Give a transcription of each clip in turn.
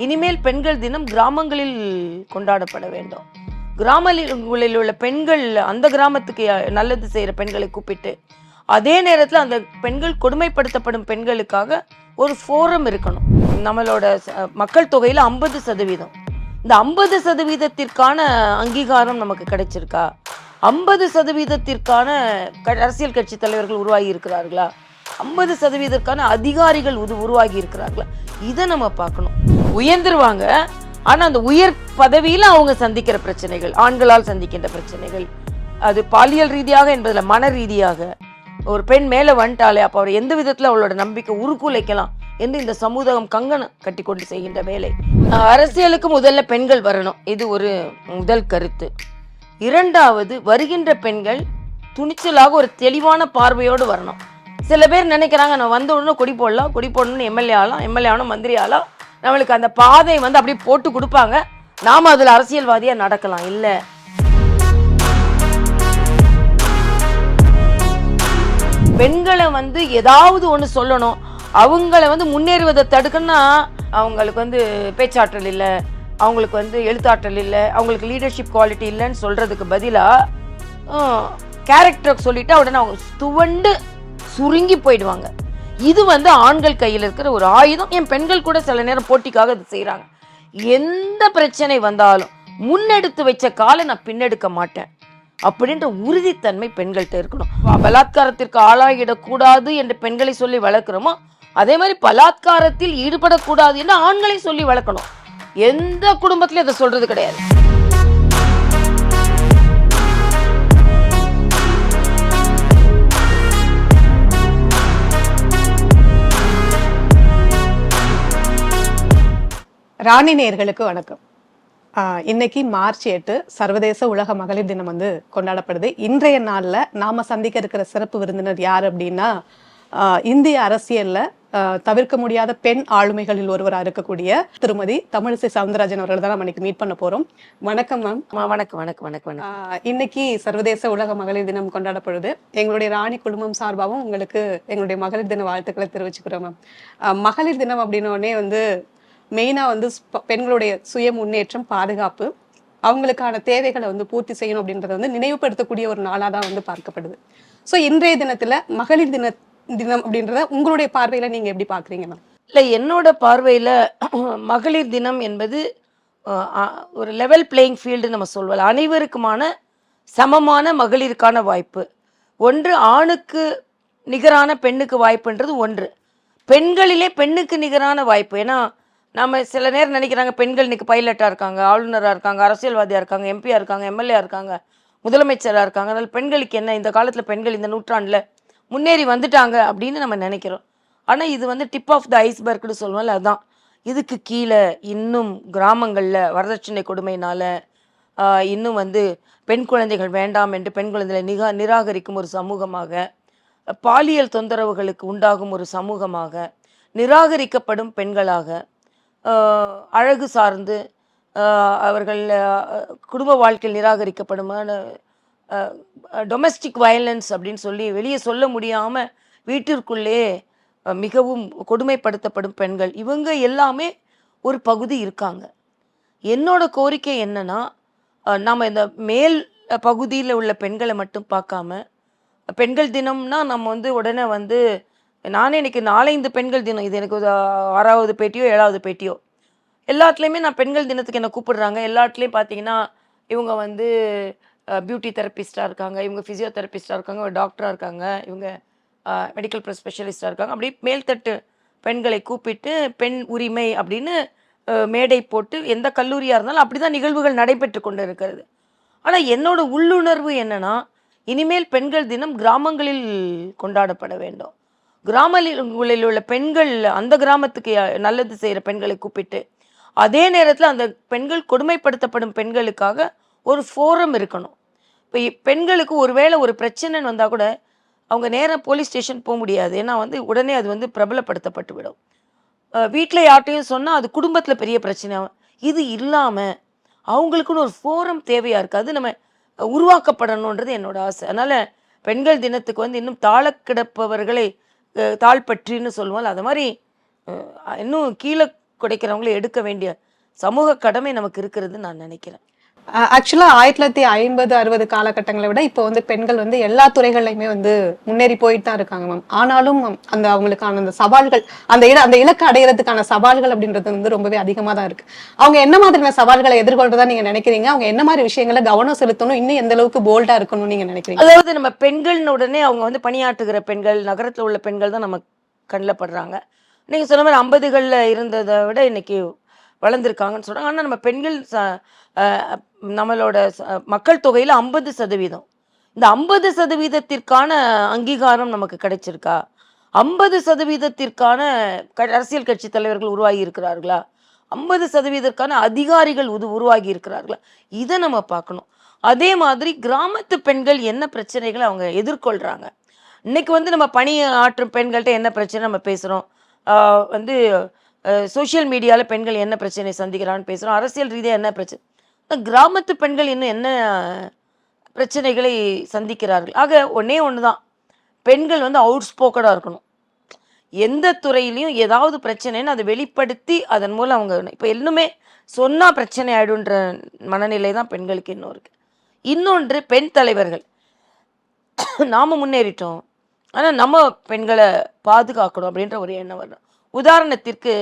இனிமேல் பெண்கள் தினம் கிராமங்களில் கொண்டாடப்பட வேண்டும். கிராமங்களில் உள்ள பெண்கள் அந்த கிராமத்துக்கு நல்லது செய்கிற பெண்களை கூப்பிட்டு அதே நேரத்தில் அந்த பெண்கள் கொடுமைப்படுத்தப்படும் பெண்களுக்காக ஒரு ஃபோரம் இருக்கணும். நம்மளோட ச- மக்கள் தொகையில் ஐம்பது சதவீதம். இந்த ஐம்பது சதவீதத்திற்கான அங்கீகாரம் நமக்கு கிடைச்சிருக்கா? ஐம்பது சதவீதத்திற்கான க- அரசியல் கட்சி தலைவர்கள் உருவாகி இருக்கிறார்களா? ஐம்பது சதவீதத்திற்கான அதிகாரிகள் உது உருவாகி இருக்கிறார்களா? இதை நம்ம பார்க்கணும். உயர்ந்துருவாங்க. ஆனால் அந்த உயர் பதவியில் அவங்க சந்திக்கிற பிரச்சனைகள் ஆண்களால் சந்திக்கின்ற பிரச்சனைகள் அது பாலியல் ரீதியாக என்பதில் மன ரீதியாக ஒரு பெண் மேலே வந்துட்டாலே அப்போ அவர் எந்த விதத்தில் அவளோட நம்பிக்கை உருக்குலைக்கலாம் என்று இந்த சமூகம் கங்கணம் கட்டி கொண்டு செய்கின்ற வேலை. அரசியலுக்கு முதல்ல பெண்கள் வரணும். இது ஒரு முதல் கருத்து. இரண்டாவது வருகின்ற பெண்கள் துணிச்சலாக ஒரு தெளிவான பார்வையோடு வரணும். சில பேர் நினைக்கிறாங்க நான் வந்த உடனே கொடி போடலாம் கொடி போடணும்னு எம்எல்ஏ ஆகலாம் எம்எல்ஏ ஆகணும் மந்திரி ஆகலாம். நம்மளுக்கு அந்த பாதை வந்து அப்படியே போட்டு கொடுப்பாங்க. நாம அதில் அரசியல்வாதியா நடக்கலாம். இல்லை. பெண்களை வந்து ஏதாவது ஒன்று சொல்லணும். அவங்கள வந்து முன்னேறுவதை தடுக்கணும்னா அவங்களுக்கு வந்து பேச்சாற்றல் இல்லை. அவங்களுக்கு வந்து எழுத்தாற்றல் இல்லை. அவங்களுக்கு லீடர்ஷிப் குவாலிட்டி இல்லைன்னு சொல்கிறதுக்கு பதிலாக கேரக்டர் சொல்லிவிட்டு உடனே அவங்க துவண்டு சுருங்கி போயிடுவாங்க. இது வந்து ஆண்கள் கையில் இருக்கிற ஒரு ஆயுதம். என் பெண்கள் கூட சில நேரம் போட்டிக்காக இது செய்கிறாங்க எந்த பிரச்சனை வந்தாலும் முன்னெடுத்து வச்ச காலை நான் பின்னெடுக்க மாட்டேன். அப்படின்ற உறுதித்தன்மை பெண்கள்கிட்ட இருக்கணும். பலாத்காரத்திற்கு ஆளாகிடக்கூடாது என்று பெண்களை சொல்லி வளர்க்குறோமோ அதே மாதிரி பலாத்காரத்தில் ஈடுபடக்கூடாது என்று ஆண்களை சொல்லி வளர்க்கணும். எந்த குடும்பத்திலையும் அதை சொல்றது கிடையாது. ராணி நேயர்களுக்கு வணக்கம். இன்னைக்கு மார்ச் எட்டு சர்வதேச உலக மகளிர் தினம் வந்து கொண்டாடப்படுது. இன்றைய நாள்ல நாம சந்திக்க இருக்கிற சிறப்பு விருந்தினர் யார் அப்படின்னா இந்திய அரசியல்ல தவிர்க்க முடியாத பெண் ஆளுமைகளில் ஒருவராக இருக்கக்கூடிய திருமதி தமிழிசை சவுந்தரராஜன் அவர்கள் தான் நம்ம இன்னைக்கு மீட் பண்ண போறோம். வணக்கம் மேம் வணக்கம் வணக்கம் வணக்கம் இன்னைக்கு சர்வதேச உலக மகளிர் தினம் கொண்டாடப்படுது. எங்களுடைய ராணி குடும்பம் சார்பாகவும் உங்களுக்கு எங்களுடைய மகளிர் தின வாழ்த்துக்களை தெரிவிச்சுக்கிறோம் மேம் மகளிர் தினம் அப்படின்னோடனே வந்து மெயினாக வந்து பெண்களுடைய சுய முன்னேற்றம் பாதுகாப்பு அவங்களுக்கான தேவைகளை வந்து பூர்த்தி செய்யணும் அப்படின்றத வந்து நினைவுபடுத்தக்கூடிய ஒரு நாளாக தான் வந்து பார்க்கப்படுது. ஸோ இன்றைய தினத்தில் மகளிர் தின தினம் அப்படின்றத உங்களுடைய பார்வையில் நீங்கள் எப்படி பார்க்குறீங்க மேம்? இல்லை என்னோட பார்வையில் மகளிர் தினம் என்பது ஒரு லெவல் பிளேயிங் ஃபீல்டு நம்ம சொல்வோம். அனைவருக்குமான சமமான மகளிருக்கான வாய்ப்பு. ஒன்று ஆணுக்கு நிகரான பெண்ணுக்கு வாய்ப்புன்றது ஒன்று. பெண்களிலே பெண்ணுக்கு நிகரான வாய்ப்பு. ஏன்னா நம்ம சில நேரம் நினைக்கிறாங்க பெண்கள் இன்னைக்கு பைலட்டாக இருக்காங்க ஆளுநராக இருக்காங்க அரசியல்வாதியாக இருக்காங்க எம்பியாக இருக்காங்க எம்எல்ஏ இருக்காங்க முதலமைச்சராக இருக்காங்க. அதனால் பெண்களுக்கு என்ன இந்த காலத்தில் பெண்கள் இந்த நூற்றாண்டில் முன்னேறி வந்துட்டாங்க அப்படின்னு நம்ம நினைக்கிறோம். ஆனால் இது வந்து டிப் ஆஃப் த ஐஸ்பர்க்னு சொல்லுவோம்ல அதுதான் இதுக்கு கீழே இன்னும் கிராமங்களில் வரதட்சணை கொடுமையினால் இன்னும் வந்து பெண் குழந்தைகள் வேண்டாம் என்று பெண் குழந்தைகளை நிகா நிராகரிக்கும் ஒரு சமூகமாக பாலியல் தொந்தரவுகளுக்கு உண்டாகும் ஒரு சமூகமாக நிராகரிக்கப்படும் பெண்களாக அழகு சார்ந்து அவர்கள் குடும்ப வாழ்க்கையில் நிராகரிக்கப்படுமான டொமெஸ்டிக் வயலன்ஸ் அப்படின்னு சொல்லி வெளியே சொல்ல முடியாமல் வீட்டிற்குள்ளே மிகவும் கொடுமைப்படுத்தப்படும் பெண்கள். இவங்க எல்லாமே ஒரு பகுதி இருக்காங்க. என்னோட கோரிக்கை என்னென்னா நம்ம இந்த மேல் பகுதியில் உள்ள பெண்களை மட்டும் பார்க்காம பெண்கள் தினம்னா நம்ம வந்து உடனே வந்து நானே இன்னைக்கு நாலஞ்சு பெண்கள் தினம் இது எனக்கு ஆறாவது பேட்டியோ ஏழாவது பேட்டியோ. எல்லாத்துலேயுமே நான் பெண்கள் தினத்துக்கு என்ன கூப்பிடுறாங்க? எல்லாத்துலேயும் பார்த்தீங்கன்னா இவங்க வந்து பியூட்டி தெரபிஸ்டாக இருக்காங்க இவங்க ஃபிசியோதெரபிஸ்டாக இருக்காங்க ஒரு டாக்டராக இருக்காங்க இவங்க மெடிக்கல் ஸ்பெஷலிஸ்டாக இருக்காங்க. அப்படி மேல்தட்டு பெண்களை கூப்பிட்டு பெண் உரிமை அப்படின்னு மேடை போட்டு எந்த கல்லூரியாக இருந்தாலும் அப்படி தான் நிகழ்வுகள் நடைபெற்று கொண்டு இருக்கிறது ஆனால் என்னோட உள்ளுணர்வு என்னென்னா இனிமேல் பெண்கள் தினம் கிராமங்களில் கொண்டாடப்பட வேண்டும். கிராமங்களில் உள்ள பெண்கள் அந்த கிராமத்துக்கு யா- நல்லது செய்கிற பெண்களை கூப்பிட்டு அதே நேரத்தில் அந்த பெண்கள் கொடுமைப்படுத்தப்படும் பெண்களுக்காக ஒரு ஃபோரம் இருக்கணும். இப்போ பெண்களுக்கு ஒருவேளை ஒரு பிரச்சனைன்னு வந்தால் கூட அவங்க நேராக போலீஸ் ஸ்டேஷன் போக முடியாது. ஏன்னா வந்து உடனே அது வந்து பிரபலப்படுத்தப்பட்டு விடும். வீட்டில் யார்ட்டையும் சொன்னால் அது குடும்பத்தில் பெரிய பிரச்சனை. இது இல்லாமல் அவங்களுக்குன்னு ஒரு ஃபோரம் தேவையாக இருக்குது அது நம்ம உருவாக்கப்படணுன்றது என்னோட ஆசை. அதனால் பெண்கள் தினத்துக்கு வந்து இன்னும் தாழ கிடப்பவர்களை தாழ்பற்றின்னு சொல்லுவோம் அது மாதிரி இன்னும் கீழே குடைக்கிறவங்களை எடுக்க வேண்டிய சமூக கடமை நமக்கு இருக்கிறது நான் நினைக்கிறேன். ஆக்சுவலா ஆயிரத்தி தொள்ளாயிரத்தி ஐம்பது அறுபது காலகட்டங்களை விட இப்போ வந்து பெண்கள் வந்து எல்லா துறைகள்லையுமே வந்து முன்னேறி போயிட்டு தான் இருக்காங்க மேம் ஆனாலும் அந்த அவங்களுக்கான அந்த சவால்கள் அந்த இட அந்த இலக்கு அடையிறதுக்கான சவால்கள் அப்படின்றது வந்து ரொம்பவே அதிகமாக தான் இருக்கு. அவங்க என்ன மாதிரியான சவால்களை எதிர்கொள்றதா நீங்க நினைக்கிறீங்க? அவங்க என்ன மாதிரி விஷயங்களை கவனம் செலுத்தணும்? இன்னும் எந்த அளவுக்கு போல்டா இருக்கணும்னு நீங்க நினைக்கிறீங்க? அதாவது நம்ம பெண்கள்னு உடனே அவங்க வந்து பணியாற்றுகிற பெண்கள் நகரத்தில் உள்ள பெண்கள் தான் நம்ம கண்ணில் படுறாங்க. நீங்க சொன்ன மாதிரி ஐம்பதுகளில் இருந்ததை விட இன்னைக்கு வளர்ந்துருக்காங்கன்னு சொல்கிறாங்க ஆனால் நம்ம பெண்கள் ச நம்மளோட மக்கள் தொகையில் ஐம்பது சதவீதம். இந்த ஐம்பது சதவீதத்திற்கான அங்கீகாரம் நமக்கு கிடைச்சிருக்கா? ஐம்பது சதவீதத்திற்கான க- அரசியல் கட்சி தலைவர்கள் உருவாகி இருக்கிறார்களா? ஐம்பது சதவீதத்திற்கான அதிகாரிகள் உது உருவாகி இருக்கிறார்களா? இதை நம்ம பார்க்கணும். அதே மாதிரி கிராமத்து பெண்கள் என்ன பிரச்சனைகளை அவங்க எதிர்கொள்கிறாங்க இன்னைக்கு வந்து நம்ம பணி ஆற்றும் பெண்கள்கிட்ட என்ன பிரச்சனை நம்ம பேசுகிறோம் வந்து சோஷியல் மீடியாவில் பெண்கள் என்ன பிரச்சனை சந்திக்கிறான்னு பேசுகிறோம் அரசியல் ரீதியாக என்ன பிரச்சனை கிராமத்து பெண்கள் இன்னும் என்ன பிரச்சனைகளை சந்திக்கிறார்கள்? ஆக ஒன்றே ஒன்று தான் பெண்கள் வந்து அவுட் ஸ்போக்கடாக இருக்கணும். எந்த துறையிலையும் ஏதாவது பிரச்சனைன்னு அதை வெளிப்படுத்தி அதன் மூலம் அவங்க இப்போ இன்னுமே சொன்னால் பிரச்சனை ஆகிடுன்ற மனநிலை தான் பெண்களுக்கு இன்னும் இருக்குது இன்னொன்று பெண் தலைவர்கள். நாம் முன்னேறிட்டோம். ஆனால் நம்ம பெண்களை பாதுகாக்கணும் அப்படின்ற ஒரு எண்ணம் வரணும். உதாரணத்திற்கு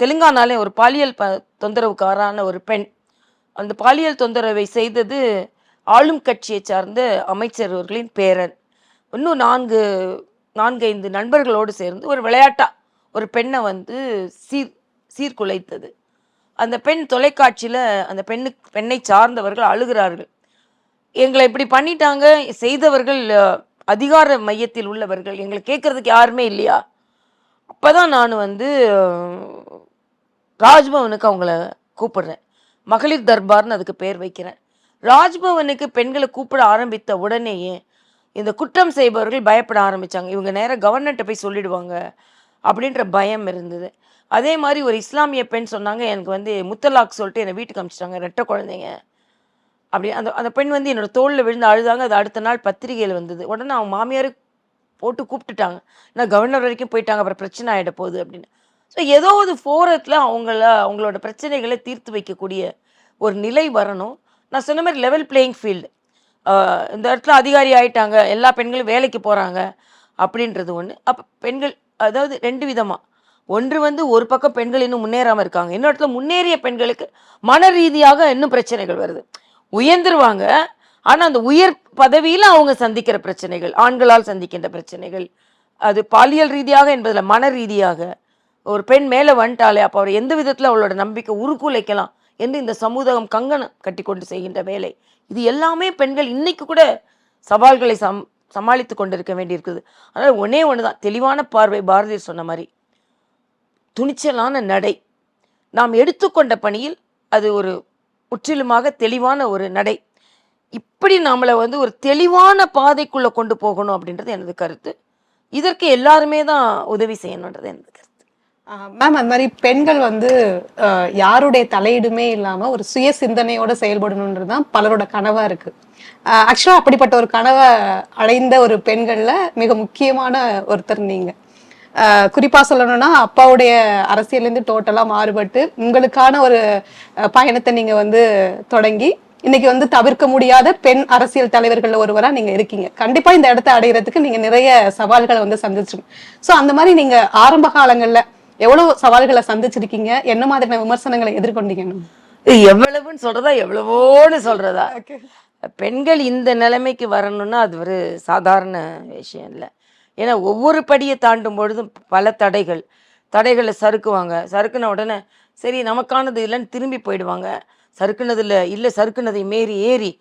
தெலுங்கானாலே ஒரு பாலியல் ப தொந்தரவுக்காரான ஒரு பெண். அந்த பாலியல் தொந்தரவை செய்தது ஆளும் கட்சியை சார்ந்த அமைச்சர்களின் பேரன். இன்னும் நான்கு நான்கைந்து நண்பர்களோடு சேர்ந்து ஒரு விளையாட்டா ஒரு பெண்ணை வந்து சீர் சீர்குலைத்தது. அந்த பெண் தொலைக்காட்சியில் அந்த பெண்ணு பெண்ணை சார்ந்தவர்கள் அழுகிறார்கள். எங்களை இப்படி பண்ணிட்டாங்க செய்தவர்கள் அதிகார மையத்தில் உள்ளவர்கள் எங்களை கேட்குறதுக்கு யாருமே இல்லையா? அப்போ தான் நான் வந்து ராஜ்பவனுக்கு அவங்கள கூப்பிடுறேன். மகளிர் தர்பார்னு அதுக்கு பேர் வைக்கிறேன். ராஜ்பவனுக்கு பெண்களை கூப்பிட ஆரம்பித்த உடனேயே இந்த குற்றம் செய்பவர்கள் பயப்பட ஆரம்பித்தாங்க இவங்க நேராக கவர்னர்கிட்ட போய் சொல்லிடுவாங்க அப்படின்ற பயம் இருந்தது. அதே மாதிரி ஒரு இஸ்லாமிய பெண் சொன்னாங்க எனக்கு வந்து முத்தலாக் சொல்லிட்டு என்னை வீட்டுக்கு அனுப்பிச்சிட்டாங்க ரெட்டை குழந்தைங்க. அப்படி அந்த அந்த பெண் வந்து என்னோடய தோளில் விழுந்து அழுதாங்க. அது அடுத்த நாள் பத்திரிகையில் வந்தது. உடனே அவங்க மாமியார் போட்டு கூப்பிட்டுட்டாங்க. நான் கவர்னர் வரைக்கும் போயிட்டாங்க. அப்புறம் பிரச்சனை ஆகிட போகுது அப்படின்னு. ஸோ ஏதோ ஒரு ஃபோரத்தில் அவங்கள அவங்களோட பிரச்சனைகளை தீர்த்து வைக்கக்கூடிய ஒரு நிலை வரணும். நான் சொன்ன மாதிரி லெவல் பிளேயிங் ஃபீல்டு இந்த இடத்துல அதிகாரி ஆயிட்டாங்க. எல்லா பெண்களும் வேலைக்கு போகிறாங்க அப்படின்றது ஒன்று அப்போ பெண்கள் அதாவது ரெண்டு விதமாக ஒன்று வந்து ஒரு பக்கம் பெண்கள் இன்னும் முன்னேறாமல் இருக்காங்க. இன்னொரு இடத்துல முன்னேறிய பெண்களுக்கு மன ரீதியாக இன்னும் பிரச்சனைகள் வருது. உயர்ந்துருவாங்க. ஆனால் அந்த உயர் பதவியில் அவங்க சந்திக்கிற பிரச்சனைகள் ஆண்களால் சந்திக்கின்ற பிரச்சனைகள் அது பாலியல் ரீதியாக என்பதில் மன ரீதியாக ஒரு பெண் மேலே வந்துட்டாலே அப்போ அவர் எந்த விதத்தில் அவளோட நம்பிக்கை உருக்குலைக்கலாம் என்று இந்த சமூகம் கங்கணம் கட்டி கொண்டு செய்கின்ற வேலை. இது எல்லாமே பெண்கள் இன்னைக்கு கூட சவால்களை சம் சமாளித்து கொண்டிருக்க வேண்டியிருக்குது. அதனால் ஒன்னே ஒன்று தான் தெளிவான பார்வை பாரதியர் சொன்ன மாதிரி. துணிச்சலான நடை. நாம் எடுத்துக்கொண்ட பணியில் அது ஒரு முற்றிலுமாக தெளிவான ஒரு நடை. இப்படி நம்மளை வந்து ஒரு தெளிவான பாதைக்குள்ள கொண்டு போகணும் அப்படின்றது எனது கருத்து. இதற்கு எல்லாருமே தான் உதவி செய்யணுன்றது எனது கருத்து. மேம் அந்த மாதிரி பெண்கள் வந்து யாருடைய தலையீடுமே இல்லாமல் ஒரு சுய சிந்தனையோட செயல்படணுன்றது தான் பலரோட கனவா இருக்கு. ஆக்சுவலாக அப்படிப்பட்ட ஒரு கனவை அடைந்த ஒரு பெண்கள்ல மிக முக்கியமான ஒருத்தர் நீங்க. குறிப்பா சொல்லணும்னா அப்பாவுடைய அரசியலேருந்து டோட்டலா மாறுபட்டு உங்களுக்கான ஒரு பயணத்தை நீங்க வந்து தொடங்கி இன்னைக்கு வந்து தவிர்க்க முடியாத பெண் அரசியல் தலைவர்கள்ல ஒருவரா நீங்க இருக்கீங்க. கண்டிப்பா இந்த இடத்தை அடையிறதுக்கு நீங்க நிறைய சவால்களை வந்து சந்திச்சு சோ அந்த மாதிரி நீங்க ஆரம்ப காலங்கள்ல எவ்வளவு சவால்களை சந்திச்சிருக்கீங்க? என்ன மாதிரியான விமர்சனங்களை எதிர்கொண்டீங்க? எவ்வளவுன்னு சொல்றதா எவ்வளவோன்னு சொல்றதா? பெண்கள் இந்த நிலைமைக்கு வரணும்னா அது ஒரு சாதாரண விஷயம் இல்லை. ஏன்னா ஒவ்வொரு படியை தாண்டும் பொழுதும் பல தடைகள். தடைகளை சறுக்குவாங்க. சறுக்குன உடனே சரி நமக்கானது இல்லைன்னு திரும்பி போயிடுவாங்க. சறுக்குனதில் இல்லை சறுக்குனதை மேறி ஏறி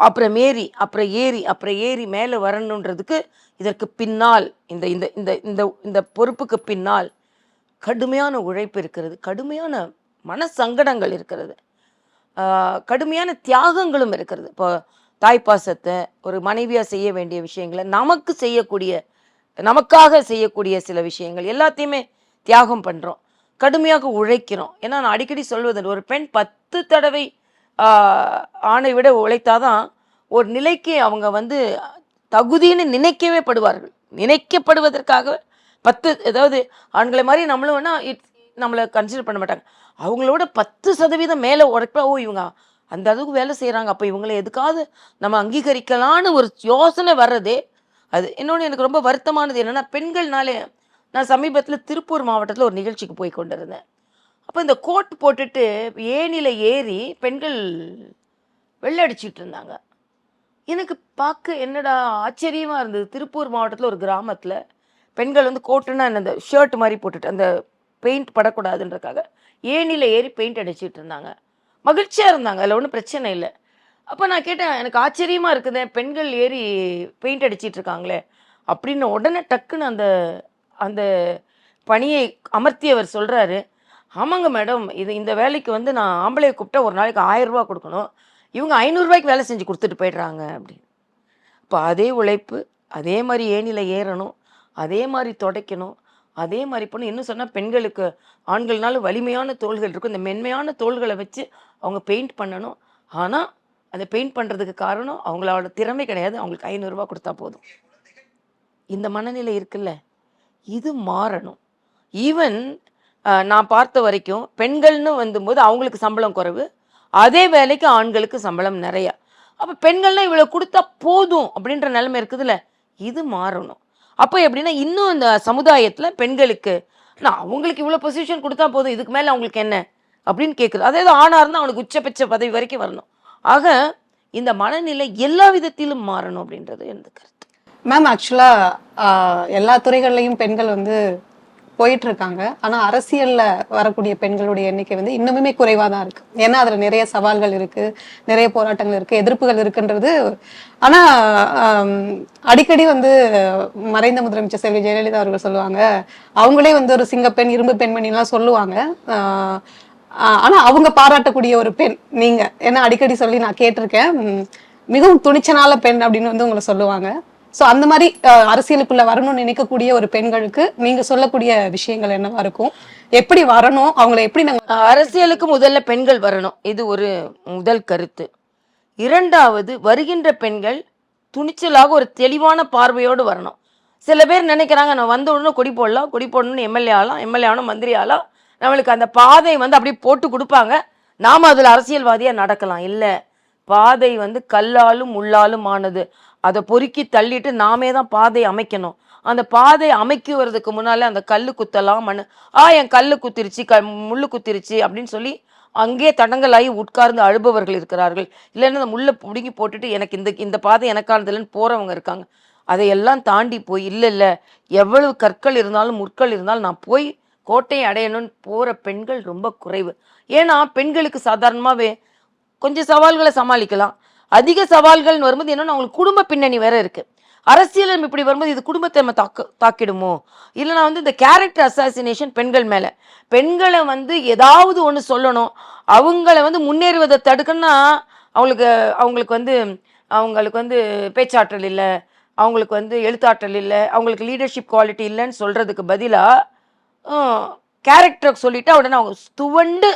அப்புறம் ஏறி அப்புறம் ஏறி அப்புறம் ஏறி மேலே வரணுன்றதுக்கு இதற்கு பின்னால் இந்த இந்த இந்த இந்த இந்த பொறுப்புக்கு பின்னால் கடுமையான உழைப்பு இருக்கிறது கடுமையான மன சங்கடங்கள் இருக்கிறது கடுமையான தியாகங்களும் இருக்கிறது. இப்போ தாய்ப்பாசத்தை ஒரு மனைவியாக செய்ய வேண்டிய விஷயங்களை நமக்கு செய்யக்கூடிய நமக்காக செய்யக்கூடிய சில விஷயங்கள் எல்லாத்தையுமே தியாகம் பண்ணுறோம் கடுமையாக உழைக்கிறோம். ஏன்னா நான் அடிக்கடி சொல்வது ஒரு பெண் பத்து தடவை ஆணை விட உழைத்தாதான் ஒரு நிலைக்கு அவங்க வந்து தகுதின்னு நினைக்கவே படுவார்கள். நினைக்கப்படுவதற்காக பத்து அதாவது ஆண்களை மாதிரி நம்மளும் வேணால் இட்ஸ் நம்மளை கன்சிடர் பண்ண மாட்டாங்க. அவங்களோட பத்து சதவீதம் மேலே உழைப்பா ஓ இவங்க அந்த அளவுக்கு வேலை செய்கிறாங்க அப்போ இவங்களை எதுக்காவது நம்ம அங்கீகரிக்கலான்னு ஒரு யோசனை வர்றதே அது இன்னொன்று எனக்கு ரொம்ப வருத்தமானது என்னென்னா பெண்கள்னாலே நான் சமீபத்தில் திருப்பூர் மாவட்டத்தில் ஒரு நிகழ்ச்சிக்கு போய் கொண்டிருந்தேன். அப்போ இந்த கோட் போட்டுட்டு ஏணியில் ஏறி பெண்கள் வெள்ளடிச்சிட்டு இருந்தாங்க. எனக்கு பார்க்க என்னடா ஆச்சரியமாக இருந்தது. திருப்பூர் மாவட்டத்தில் ஒரு கிராமத்தில் பெண்கள் வந்து கோட்டுன்னா அந்த ஷர்ட் மாதிரி போட்டுட்டு அந்த பெயிண்ட் படக்கூடாதுன்றக்காக ஏணியில் ஏறி பெயிண்ட் அடிச்சிட்டு இருந்தாங்க. மகிழ்ச்சியாக இருந்தாங்க. அதில் ஒன்றும் பிரச்சனை இல்லை. அப்போ நான் கேட்டேன் எனக்கு ஆச்சரியமாக இருக்குது பெண்கள் ஏறி பெயிண்ட் அடிச்சிட்டு இருக்காங்களே அப்படின்னு உடனே டக்குன்னு அந்த அந்த பணியை அமர்த்தியவர் சொல்கிறாரு ஆமாங்க மேடம் இது இந்த வேலைக்கு வந்து நான் ஆம்பளையை கூப்பிட்டா ஒரு நாளைக்கு ஆயிரரூபா கொடுக்கணும். இவங்க ஐநூறுரூவாய்க்கு வேலை செஞ்சு கொடுத்துட்டு போயிடுறாங்க அப்படின்னு. இப்போ அதே உழைப்பு அதே மாதிரி ஏணியில் ஏறணும் அதே மாதிரி துடைக்கணும் அதே மாதிரி பண்ணணும் இன்னும் சொன்னால் பெண்களுக்கு ஆண்கள்னால வலிமையான தோள்கள் இருக்கும். இந்த மென்மையான தோள்களை வச்சு அவங்க பெயிண்ட் பண்ணணும். ஆனால் அந்த பெயிண்ட் பண்ணுறதுக்கு காரணம் அவங்களோட திறமை கிடையாது. அவங்களுக்கு ஐநூறுரூவா கொடுத்தா போதும். இந்த மனநிலை இருக்குல்ல? இது மாறணும். ஈவன் நான் பார்த்த வரைக்கும் பெண்கள்னு வந்தும்போது அவங்களுக்கு சம்பளம் குறைவு அதே வேலைக்கு ஆண்களுக்கு சம்பளம் நிறையா. அப்போ பெண்கள்னா இவ்வளோ கொடுத்தா போதும் அப்படின்ற நிலைமை இருக்குதுல்ல? இது மாறணும். அப்போ எப்படின்னா இன்னும் இந்த சமுதாயத்தில் பெண்களுக்கு நான் அவங்களுக்கு இவ்வளோ பொசிஷன் கொடுத்தா போதும் இதுக்கு மேலே அவங்களுக்கு என்ன? அப்படின்னு கேட்குது அதே இது ஆணாக இருந்தால் அவனுக்கு உச்சபட்ச பதவி வரைக்கும் வரணும். ஆக இந்த மனநிலை எல்லா விதத்திலும் மாறணும் அப்படின்றது எனது கருத்து. மேம் ஆக்சுவலாக எல்லா துறைகள்லையும் பெண்கள் வந்து போயிட்டு இருக்காங்க அரசியலில் வரக்கூடிய பெண்களுடைய எண்ணிக்கை வந்து இன்னுமே குறைவாக தான் இருக்கு. ஏன்னா அதில் நிறைய சவால்கள் இருக்கு நிறைய போராட்டங்கள் இருக்கு எதிர்ப்புகள் இருக்குன்றது. ஆனால் அடிக்கடி வந்து மறைந்த முதலமைச்சர் செல்வி ஜெயலலிதா அவர்கள் சொல்லுவாங்க. அவங்களே வந்து ஒரு சிங்கப்பெண் இரும்பு பெண்மணிலாம் சொல்லுவாங்க. ஆனால் ஆனா அவங்க பாராட்டக்கூடிய ஒரு பெண் நீங்க. ஏன்னா அடிக்கடி சொல்லி நான் கேட்டிருக்கேன். மிகவும் துணிச்சனால பெண் அப்படின்னு வந்து உங்களை சொல்லுவாங்க. ஸோ அந்த மாதிரி அரசியலுக்குள்ள வரணும்னு நினைக்கக்கூடிய ஒரு பெண்களுக்கு நீங்க சொல்லக்கூடிய விஷயங்கள் என்னவா இருக்கும்? எப்படி வரணும்? அவங்களை எப்படி நாங்கள் அரசியலுக்கு முதல்ல பெண்கள் வரணும். இது ஒரு முதல் கருத்து. இரண்டாவது வருகின்ற பெண்கள் துணிச்சலாக ஒரு தெளிவான பார்வையோடு வரணும். சில பேர் நினைக்கிறாங்க நான் வந்த உடனே கொடி போடலாம் கொடி போடணும்னு எம்எல்ஏ ஆகலாம் எம்எல்ஏ ஆகணும் மந்திரி ஆகலாம். நம்மளுக்கு அந்த பாதை வந்து அப்படியே போட்டு கொடுப்பாங்க. நாம் அதில் அரசியல்வாதியாக நடக்கலாம். இல்லை பாதை வந்து கல்லாலும் உள்ளாலும் ஆனது. அதை பொறுக்கி தள்ளிட்டு நாமே தான் பாதை அமைக்கணும். அந்த பாதை அமைக்குவதுக்கு முன்னாலே அந்த கல் குத்தலாம் மண் ஆ என் கல் குத்திருச்சு க முள்ளு குத்திருச்சு அப்படின்னு சொல்லி அங்கேயே தடங்கலாகி உட்கார்ந்து அழுபவர்கள் இருக்கிறார்கள். இல்லைன்னா அந்த முள்ளை பிடுங்கி போட்டுட்டு எனக்கு இந்த இந்த பாதை எனக்கானது இல்லைன்னு போகிறவங்க இருக்காங்க. அதையெல்லாம் தாண்டி போய் இல்லை இல்லை எவ்வளவு கற்கள் இருந்தாலும் முற்கள் இருந்தாலும் நான் போய் கோட்டையை அடையணும்னு போகிற பெண்கள் ரொம்ப குறைவு. ஏன்னா பெண்களுக்கு சாதாரணமாகவே கொஞ்சம் சவால்களை சமாளிக்கலாம். அதிக சவால்கள்னு வரும்போது என்னன்னா அவங்களுக்கு குடும்ப பின்னணி வேற இருக்கு. அரசியல் இப்படி வரும்போது இது குடும்பத்தை நம்ம தாக்கு தாக்கிடுமோ? இல்லைனா வந்து இந்த கேரக்டர் அசாசினேஷன் பெண்கள் மேலே. பெண்களை வந்து ஏதாவது ஒன்று சொல்லணும். அவங்கள வந்து முன்னேறுவதை தடுக்கணும்னா அவங்களுக்கு அவங்களுக்கு வந்து அவங்களுக்கு வந்து பேச்சாற்றல் இல்லை. அவங்களுக்கு வந்து எழுத்தாற்றல் இல்லை. அவங்களுக்கு லீடர்ஷிப் குவாலிட்டி இல்லைன்னு சொல்கிறதுக்கு பதிலாக கேரக்டர் சொல்லிவிட்டு உடனே அவங்க துவண்டு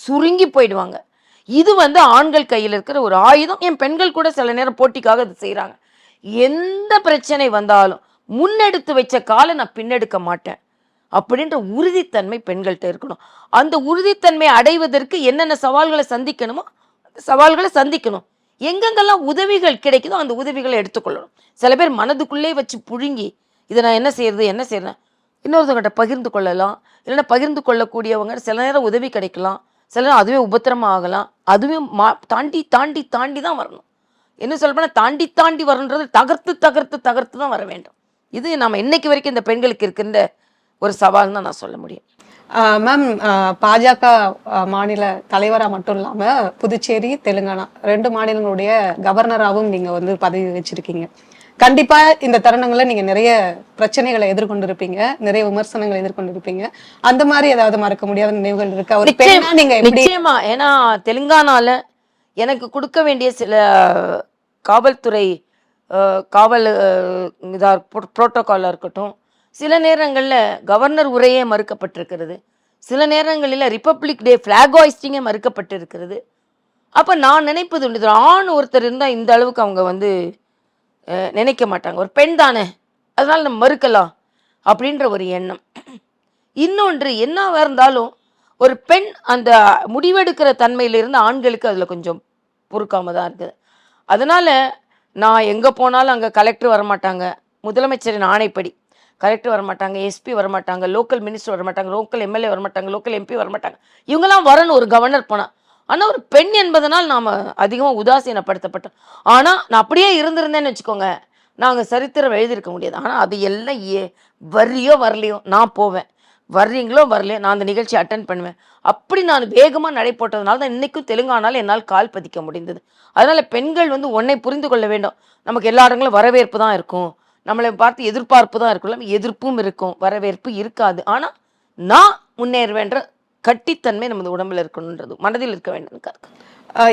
சுருங்கி போயிடுவாங்க. இது வந்து ஆண்கள் கையில் இருக்கிற ஒரு ஆயுதம். என் பெண்கள் கூட சில நேரம் போட்டிக்காக இது செய்கிறாங்க எந்த பிரச்சனை வந்தாலும் முன்னெடுத்து வச்ச காலை நான் பின்னெடுக்க மாட்டேன். அப்படின்ற உறுதித்தன்மை பெண்கள்கிட்ட இருக்கணும். அந்த உறுதித்தன்மை அடைவதற்கு என்னென்ன சவால்களை சந்திக்கணுமோ அந்த சவால்களை சந்திக்கணும். எங்கெங்கெல்லாம் உதவிகள் கிடைக்குதோ அந்த உதவிகளை எடுத்துக்கொள்ளணும். சில பேர் மனதுக்குள்ளே வச்சு புழுங்கி இதை நான் என்ன செய்யறது என்ன செய்யறேன்? இன்னொருத்தவங்கிட்ட பகிர்ந்து கொள்ளலாம். இல்லைன்னா பகிர்ந்து கொள்ளக்கூடியவங்க சில நேரம் உதவி கிடைக்கலாம். சில அதுவே உபத்திரமா ஆகலாம் அதுவே மா தாண்டி தாண்டி தாண்டி தான் வரணும். என்ன சொல்லப்போனால் தாண்டி தாண்டி வரன்றது தகர்த்து தகர்த்து தகர்த்து தான் வர வேண்டும். இது நம்ம இன்னைக்கு வரைக்கும் இந்த பெண்களுக்கு இருக்கின்ற ஒரு சவால் தான் நான் சொல்ல முடியும். மேம் பாஜக மாநில தலைவராக மட்டும் இல்லாமல் புதுச்சேரி தெலுங்கானா ரெண்டு மாநிலங்களுடைய கவர்னராகவும் நீங்கள் வந்து பதவி வச்சுருக்கீங்க. கண்டிப்பா இந்த தருணங்கள்ல நீங்க நிறைய பிரச்சனைகளை எதிர்கொண்டிருப்பீங்க. நிறைய விமர்சனங்களை எதிர்கொண்டிருப்பீங்க. அந்த மாதிரி ஏதாவது மறக்க முடியாத நினைவுகள் இருக்கா? ஒரு பெண்ணா நீங்க நிச்சயமா. ஏன்னா தெலுங்கானால எனக்கு கொடுக்க வேண்டிய சில காவல்துறை காவல் அஹ், இதா புரோட்டோகாலாக இருக்கட்டும் சில நேரங்களில் கவர்னர் உரையே மறுக்கப்பட்டிருக்கிறது. சில நேரங்களில் ரிப்பப்ளிக் டே ஃப்ளாக் ஹாய்ஸ்டிங்கே மறுக்கப்பட்டிருக்கிறது. அப்போ நான் நினைப்பது உண்டு. ஆண் ஒருத்தர் இருந்தால் இந்த அளவுக்கு அவங்க வந்து நினைக்க மாட்டாங்க. ஒரு பெண் தானே. அதனால் நம்ம மறுக்கலாம் அப்படின்ற ஒரு எண்ணம். இன்னொன்று என்னவாக இருந்தாலும் ஒரு பெண் அந்த முடிவெடுக்கிற தன்மையிலிருந்து ஆண்களுக்கு அதில் கொஞ்சம் பொறுக்காம தான் இருக்குது. அதனால் நான் எங்கே போனாலும் அங்கே கலெக்டர் வரமாட்டாங்க. முதலமைச்சரின் ஆணைப்படி கலெக்டர் வரமாட்டாங்க எஸ்பி வரமாட்டாங்க லோக்கல் மினிஸ்டர் வரமாட்டாங்க லோக்கல் எம்எல்ஏ வரமாட்டாங்க லோக்கல் எம்பி வரமாட்டாங்க. இவங்கெல்லாம் வரணும். ஒரு கவர்னர் போனால் ஆனால் ஒரு பெண் என்பதனால் நாம் அதிகமாக உதாசீனப்படுத்தப்பட்டோம். ஆனால் நான் அப்படியே இருந்திருந்தேன்னு வச்சுக்கோங்க நாங்கள் சரித்திரம் எழுதியிருக்க முடியாது. ஆனால் அது எல்லாம் ஏ வர்றியோ வரலையோ நான் போவேன். வர்றீங்களோ வரலையோ நான் அந்த நிகழ்ச்சி அட்டன் பண்ணுவேன். அப்படி நான் வேகமாக நடை போட்டதுனால தான் இன்றைக்கும் தெலுங்கானால் என்னால் கால் பதிக்க முடிந்தது. அதனால் பெண்கள் வந்து ஒன்றை புரிந்து கொள்ள வேண்டும். நமக்கு எல்லா இடங்களும் வரவேற்பு தான் இருக்கும். நம்மளை பார்த்து எதிர்பார்ப்பு தான் இருக்கும். எதிர்ப்பும் இருக்கும். வரவேற்பு இருக்காது. ஆனால் நான் முன்னேறுவேன்ற கட்டித்தன்மை நமது உடம்புல இருக்கணுன்றது மனதில் இருக்க வேண்டும்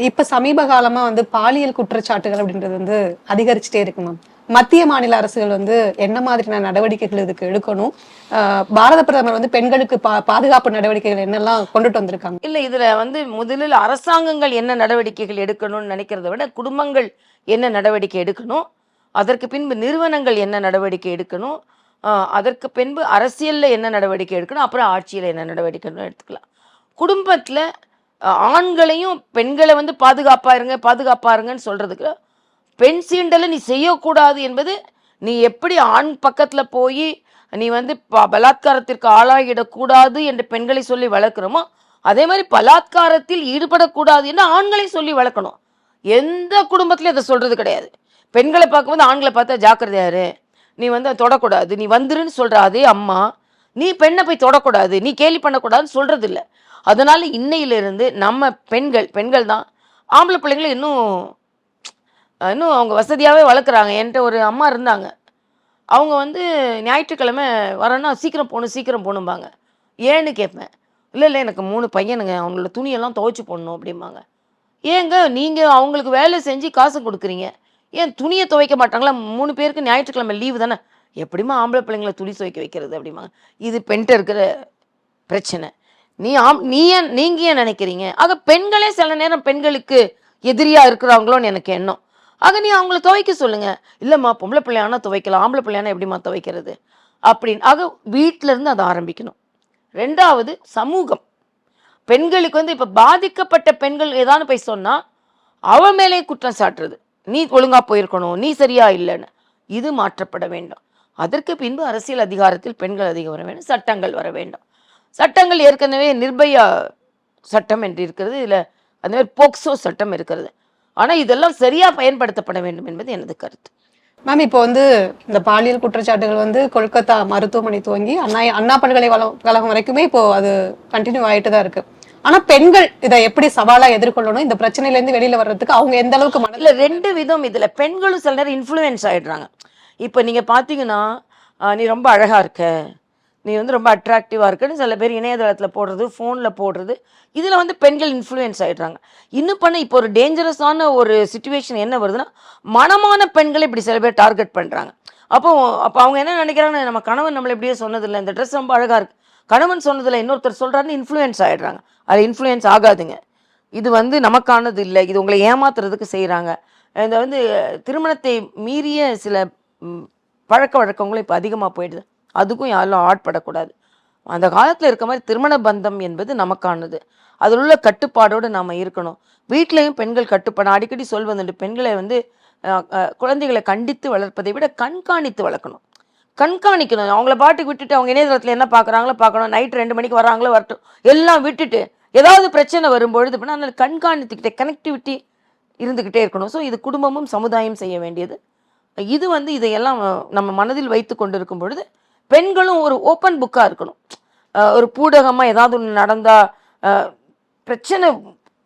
இப்ப சமீப காலமா வந்து பாலியல் குற்றச்சாட்டுகள் அப்படின்றது வந்து அதிகரிச்சுட்டே இருக்கு மேம் மத்திய மாநில அரசுகள் வந்து என்ன மாதிரியான நடவடிக்கைகள் இதுக்கு எடுக்கணும்? பாரத பிரதமர் வந்து பெண்களுக்கு பா பாதுகாப்பு நடவடிக்கைகள் என்னெல்லாம் கொண்டுட்டு வந்திருக்காங்க? இல்லை இதில் வந்து முதலில் அரசாங்கங்கள் என்ன நடவடிக்கைகள் எடுக்கணும்னு நினைக்கிறத விட குடும்பங்கள் என்ன நடவடிக்கை எடுக்கணும் அதற்கு பின்பு நிறுவனங்கள் என்ன நடவடிக்கை எடுக்கணும் அதற்கு பின்பு அரசியலில் என்ன நடவடிக்கை எடுக்கணும்? அப்புறம் ஆட்சியில் என்ன நடவடிக்கை எடுத்துக்கலாம். குடும்பத்தில் ஆண்களையும் பெண்களை வந்து பாதுகாப்பாக இருங்க பாதுகாப்பாக இருங்கன்னு சொல்கிறதுக்கு பெண் சீண்டலை நீ செய்யக்கூடாது என்பது நீ எப்படி ஆண் பக்கத்தில் போய் நீ வந்து ப- பலாத்காரத்திற்கு ஆளாகிடக்கூடாது என்று பெண்களை சொல்லி வளர்க்குறோமோ அதே மாதிரி பலாத்காரத்தில் ஈடுபடக்கூடாது என்று ஆண்களை சொல்லி வளர்க்கணும். எந்த குடும்பத்திலையும் அதை சொல்கிறது கிடையாது. பெண்களை பார்க்கும்போது ஆண்களை பார்த்தா ஜாக்கிரதையாரு நீ வந்து அதை தொடக்கூடாது. நீ வந்துருன்னு சொல்கிற அதே அம்மா நீ பெண்ணை போய் தொடக்கூடாது. நீ கேலி பண்ணக்கூடாதுன்னு சொல்கிறது இல்லை அதனால இன்னையிலிருந்து நம்ம பெண்கள் பெண்கள் தான். ஆம்பளை பிள்ளைங்களை இன்னும் இன்னும் அவங்க வசதியாகவே வளர்க்குறாங்க. என்கிட்ட ஒரு அம்மா இருந்தாங்க. அவங்க வந்து ஞாயிற்றுக்கிழமை வரேன்னா சீக்கிரம் போகணும் சீக்கிரம் போகணும்பாங்க. ஏன்னு கேட்பேன். இல்லை இல்லை எனக்கு மூணு பையனுங்க. அவங்களோட துணியெல்லாம் துவைச்சி போடணும் அப்படிம்பாங்க. ஏங்க நீங்கள் அவங்களுக்கு வேலை செஞ்சு காசு கொடுக்குறீங்க. ஏன் துணியை துவைக்க மாட்டாங்களா? மூணு பேருக்கு ஞாயிற்றுக்கிழமை லீவு தானே. எப்படிம்மா ஆம்பளை பிள்ளைங்களை துணி துவைக்க வைக்கிறது அப்படிம்பாங்க. இது பெண்கிட்ட இருக்கிற பிரச்சனை. நீ ஆம் நீ ஏன் நீங்கள் ஏன் நினைக்கிறீங்க? ஆக பெண்களே சில நேரம் பெண்களுக்கு எதிரியாக இருக்கிறாங்களோன்னு எனக்கு எண்ணம். ஆக நீ அவங்கள துவைக்க சொல்லுங்க. இல்லைம்மா பொம்பளை பிள்ளையானா துவைக்கலாம். ஆம்பளை பிள்ளையானா எப்படிம்மா துவைக்கிறது? அப்படின்னு. ஆக வீட்டில இருந்து அதை ஆரம்பிக்கணும். ரெண்டாவது சமூகம். பெண்களுக்கு வந்து இப்போ பாதிக்கப்பட்ட பெண்கள் ஏதான்னு போய் சொன்னால் அவ மேலே குற்றம் சாட்டுறது. நீ ஒழுங்காக போயிருக்கணும் நீ சரியா இல்லைன்னு. இது மாற்றப்பட வேண்டும். அதற்கு பின்பு அரசியல் அதிகாரத்தில் பெண்கள் அதிகம் வர வேண்டும் சட்டங்கள் வர வேண்டும். சட்டங்கள் ஏற்கனவே நிர்பயா சட்டம் என்று இருக்கிறது இதில் அந்த மாதிரி போக்சோ சட்டம் இருக்கிறது. ஆனால் இதெல்லாம் சரியாக பயன்படுத்தப்பட வேண்டும் என்பது எனது கருத்து. மேம் இப்போ வந்து இந்த பாலியல் குற்றச்சாட்டுகள் வந்து கொல்கத்தா மருத்துவமனை துவங்கி அண்ணா அண்ணா பல்கலைக்கழகம் வரைக்குமே இப்போ அது கண்டினியூ ஆகிட்டு தான் இருக்கு. ஆனா பெண்கள் இதை எப்படி சவாலா எதிர்கொள்ளணும்? இந்த பிரச்சனையில இருந்து வெளியில வர்றதுக்கு அவங்க எந்த அளவுக்கு மன ரெண்டு விதம் இதுல. பெண்களும் சில நேரம் இன்ஃப்ளூயன்ஸ் ஆயிடுறாங்க. இப்போ நீங்க பாத்தீங்கன்னா நீ ரொம்ப அழகா இருக்க. நீ வந்து ரொம்ப அட்ராக்டிவாக இருக்குன்னு சில பேர் இணையதளத்தில் போடுறது ஃபோனில் போடுறது இதில் வந்து பெண்கள் இன்ஃப்ளூயன்ஸ் ஆகிடுறாங்க இன்னும் பண்ண இப்போ ஒரு டேஞ்சரஸான ஒரு சுச்சுவேஷன் என்ன வருதுன்னா மனமான பெண்களை இப்படி சில பேர் டார்கெட் பண்ணுறாங்க அப்போ அப்போ அவங்க என்ன நினைக்கிறாங்க நம்ம கணவன் நம்மளை இப்படியே சொன்னதில்லை. இந்த ட்ரெஸ் ரொம்ப அழகாக இருக்கு. கணவன் சொன்னதில் இன்னொருத்தர் சொல்கிறாருன்னு இன்ஃப்ளூயன்ஸ் ஆயிடுறாங்க. அது இன்ஃப்ளூயன்ஸ் ஆகாதுங்க. இது வந்து நமக்கானது இல்லை. இது உங்களை ஏமாத்துறதுக்கு செய்கிறாங்க இந்த வந்து திருமணத்தை மீறிய சில பழக்க வழக்கங்களும் இப்போ அதிகமாக போயிடுது. அதுக்கும் யாரும் ஆட்படக்கூடாது. அந்த காலத்தில் இருக்க மாதிரி திருமண பந்தம் என்பது நமக்கானது. அதில் உள்ள கட்டுப்பாடோடு நாம் இருக்கணும். வீட்லேயும் பெண்கள் கட்டுப்பாடு. அடிக்கடி சொல்வதுண்டு பெண்களை வந்து குழந்தைகளை கண்டித்து வளர்ப்பதை விட கண்காணித்து வளர்க்கணும். கண்காணிக்கணும். அவங்கள பாட்டுக்கு விட்டுட்டு அவங்க இணையதளத்தில் என்ன பார்க்குறாங்களோ பார்க்கணும் நைட் ரெண்டு மணிக்கு வராங்களோ வரட்டும். எல்லாம் விட்டுட்டு ஏதாவது பிரச்சனை வரும்பொழுது அப்படின்னா அந்த கண்காணித்துக்கிட்டே கனெக்டிவிட்டி இருந்துக்கிட்டே இருக்கணும். ஸோ இது குடும்பமும் சமுதாயம் செய்ய வேண்டியது. இது வந்து இதையெல்லாம் நம்ம மனதில் வைத்து கொண்டு இருக்கும் பொழுது பெண்களும் ஒரு ஓப்பன் புக்காக இருக்கணும். ஒரு பூடகமாக ஏதாவது ஒன்று நடந்தால் பிரச்சனை